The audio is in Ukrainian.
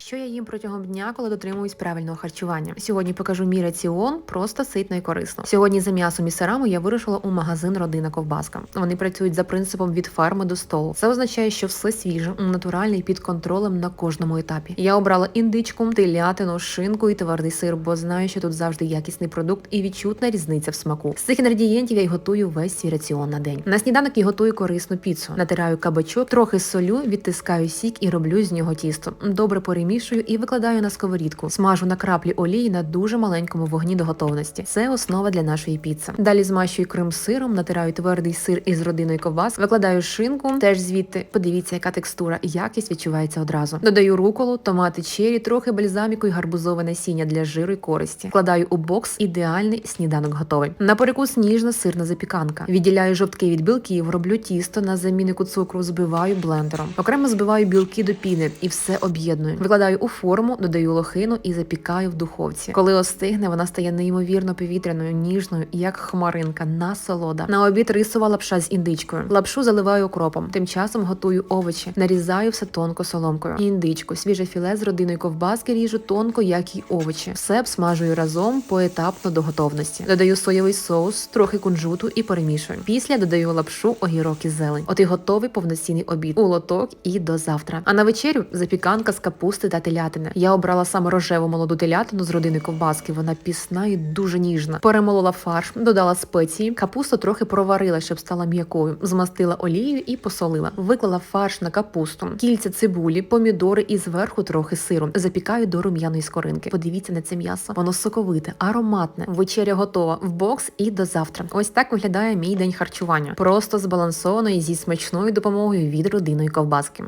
Що я їм протягом дня, коли дотримуюсь правильного харчування? Сьогодні покажу мій раціон, просто ситно і корисно. Сьогодні за м'ясом і сирами я вирушила у магазин Родина Ковбаска. Вони працюють за принципом від ферми до столу. Це означає, що все свіже, натуральне і під контролем на кожному етапі. Я обрала індичку, телятину, шинку і твердий сир, бо знаю, що тут завжди якісний продукт і відчутна різниця в смаку. З цих інгредієнтів я й готую весь свій раціон на день. На сніданок я готую корисну піцу. Натираю кабачок, трохи солю, відтискаю сік і роблю з нього тісто. Добре перемішую і викладаю на сковорідку. Смажу на краплі олії на дуже маленькому вогні до готовності. Це основа для нашої піци. Далі змащую крем сиром, натираю твердий сир із родиною ковбас, викладаю шинку, теж звідти. Подивіться, яка текстура, якість відчувається одразу. Додаю руколу, томати чері, трохи бальзаміку і гарбузове насіння для жиру і користі. Вкладаю у бокс. Ідеальний сніданок готовий. На перекус ніжна сирна запіканка. Відділяю жовтки від білків, роблю тісто на заміннику цукру, збиваю блендером. Окремо збиваю білки до піни і все об'єдную. Викладаю у форму, додаю лохину і запікаю в духовці. Коли остигне, вона стає неймовірно повітряною, ніжною, як хмаринка, насолода. На обід рисова лапша з індичкою. Лапшу заливаю окропом. Тим часом готую овочі, нарізаю все тонко соломкою. Індичку, свіже філе з родиною ковбаски ріжу тонко, як і овочі. Все обсмажую разом поетапно до готовності. Додаю соєвий соус, трохи кунжуту і перемішую. Після додаю лапшу, огірок і зелень. От і готовий повноцінний обід. У лоток і до завтра. А на вечерю запіканка з капусти та телятини. Я обрала саме рожеву молоду телятину з родини ковбаски. Вона пісна і дуже ніжна. Перемолола фарш, додала спеції. Капусту трохи проварила, щоб стала м'якою. Змастила олією і посолила. Виклала фарш на капусту, кільця цибулі, помідори і зверху трохи сиру. Запікаю до рум'яної скоринки. Подивіться на це м'ясо. Воно соковите, ароматне. Вечеря готова в бокс і до завтра. Ось так виглядає мій день харчування. Просто збалансовано зі смачною допомогою від родиної ковбаски.